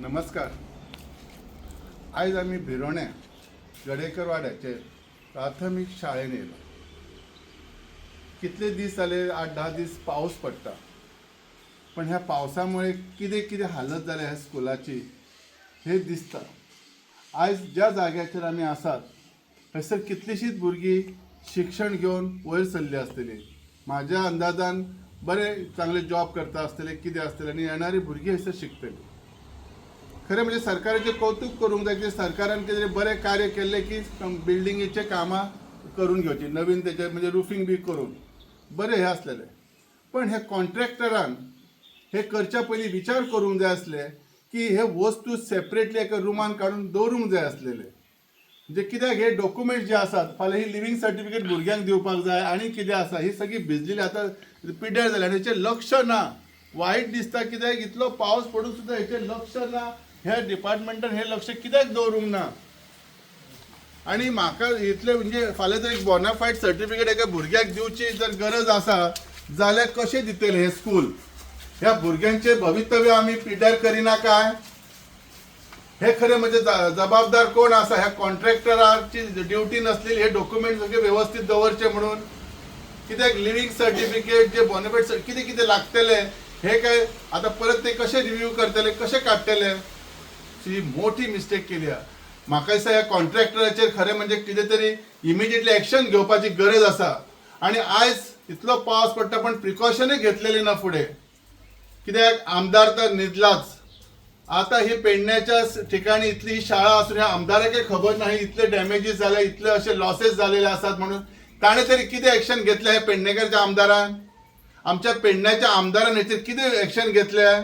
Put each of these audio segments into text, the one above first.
नमस्कार. आयज आमी भिरोण्या गडेकर वाड्याचे प्राथमीक शाळेन येयला कितले दीस जाले आठ धा दीस पावस पडटा पण ह्या पावसामुळे कितें कितें हालत जाल्या ह्या स्कुलाची हे दिसता. आयज ज्या जाग्याचेर आमी आसात थंयसर कितलीशींच भुरगीं शिक्षण घेवन वयर सरलीं आसतलीं म्हाज्या अंदाजान बरे चांगले जॉब करता आसतले कितें आसतलें आनी येणारी भुरगीं हयसर शिकतली. खरें म्हणजे सरकाराचें कौतुक करूंक जाय की सरकारान कितें बरें कार्य केल्लें की बिल्डिंगेचे कामां करून घेवची नवीन तेचे म्हणजे रुफींग बी करून. बरें हें आसलेलें पण हे कॉन्ट्रॅक्टरान हे करच्या पयलीं विचार करूंक जाय आसले की हे वस्तू सेपरेटली एका रुमान काडून दवरूंक जाय आसलेले म्हणजे कित्याक हे डॉक्युमेंट जे आसात फाल्यां ही लिव्हिंग सर्टिफिकेट भुरग्यांक दिवपाक जाय आनी कितें आसा ही सगळी भिजलेली आतां पिड्ड्यार जाल्या आनी हेचें लक्ष ना. वायट दिसता कित्याक इतलो पावस पडून सुद्दां हेचें लक्ष ना. ह्या डिपार्टमेंटान हे लक्ष कित्याक दवरूंक ना? आणि म्हाका इतले म्हणजे फाल्यां जर एक बॉनाफायड सर्टिफिकेट एका भुरग्याक दिवची जर गरज आसा जाल्यार कशें दितले हे स्कूल ह्या भुरग्यांचे भवितव्य आमी पिड्यार करिना काय? हे खरे म्हणजे जबाबदार कोण आसा? ह्या कॉन्ट्रॅक्टराची ड्युटी नसलेली हे डॉक्युमेंट सगळे व्यवस्थित दवरचे म्हणून. कित्याक लिव्हिंग सर्टिफिकेट जे बॉनिफाईड कितें कितें लागतले? हे काय आता परत ते कसे रिव्ह्यू करतले? कसे काडटले ही मोठी मिस्टेक केली आहे. म्हाका दिसता ह्या कॉन्ट्रॅक्टराचेर खरें म्हणजे कितें तरी इमिजिएटली एक्शन घेवपाची गरज आसा आणि आयज इतलो पावस पडटा पण प्रिकॉशनूय घेतलेली ना फुडें कित्याक? आमदार तर न्हिदलाच आता ही पेडण्याच्या ठिकाणी इतली ही शाळा असून ह्या आमदाराकय खबर नाही इतले डॅमेजीस झाले इतले असे लॉसेस झालेले असतात म्हणून. ताणें तरी कितें एक्शन घेतलें हे पेडणेकरच्या आमदारान? आमच्या पेडण्याच्या आमदारान हेचेर कितें एक्शन घेतलें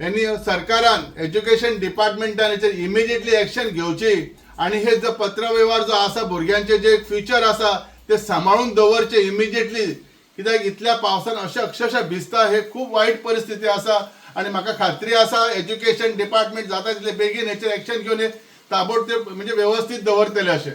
यांनी सरकारान एज्युकेशन डिपार्टमेंटान हेचेर इमिजिएटली एक्शन घेवची आणि हे जो पत्रव्यवहार जो आसा भुरग्यांचे जे फ्युचर आसा ते सांबाळून दवरचे इमिजिएटली कित्याक इतल्या पावसान अशें अक्षरशः भिजता हे खूप वायट परिस्थिती आसा आणि म्हाका खात्री आसा एज्युकेशन डिपार्टमेंट जाता तितले बेगीन हेचेर एक्शन घेवन हे ताबडतोब म्हणजे व्यवस्थित दवरतले अशें.